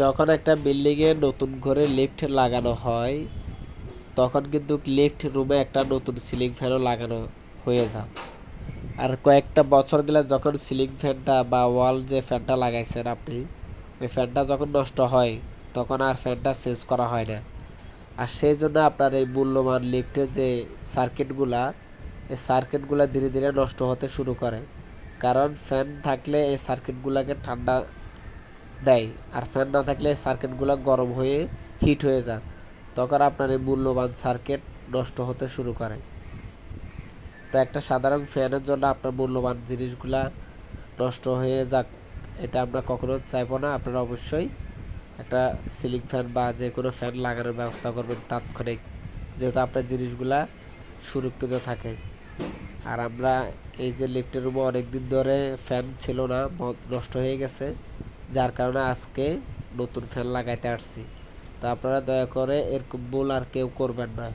যখন একটা বিল্ডিংয়ে নতুন করে লিফট লাগানো হয়, তখন কিন্তু লিফট রুমে একটা নতুন সিলিং ফ্যানও লাগানো হয়ে যায়। আর কয়েকটা বছর গেলে যখন সিলিং ফ্যানটা বা ওয়াল যে ফ্যানটা লাগাইছেন আপনি, ওই ফ্যানটা যখন নষ্ট হয়, তখন আর ফ্যানটা চেঞ্জ করা হয় না। আর সেই জন্য আপনার এই মূল্যবান লিফটের যে সার্কিটগুলা এই সার্কিটগুলো ধীরে ধীরে নষ্ট হতে শুরু করে। কারণ ফ্যান থাকলে এই সার্কিটগুলোকে ঠান্ডা দেয়। আর ফ্যান না থাকলে সার্কিটগুলো গরম হয়ে হিট হয়ে যায়। তখন আপনার এই মূল্যবান সার্কিট নষ্ট হতে শুরু করে। তো একটা সাধারণ ফ্যানের জন্য আপনার মূল্যবান জিনিসগুলা নষ্ট হয়ে যাক, এটা আমরা কখনো চাইব না। আপনারা অবশ্যই একটা সিলিং ফ্যান বা যে কোনো ফ্যান লাগানোর ব্যবস্থা করবেন তাৎক্ষণিক। যেহেতু আপনার জিনিসগুলা সুরক্ষিত থাকে। আর আমরা এই যে লিফটের রুমে অনেকদিন ধরে ফ্যান ছিল না নষ্ট হয়ে গেছে। যার কারণে আজকে নতুন ফ্যান লাগাইতে আসছি। তো আপনারা দয়া করে এরকম ভুল আর কেউ করবেন না।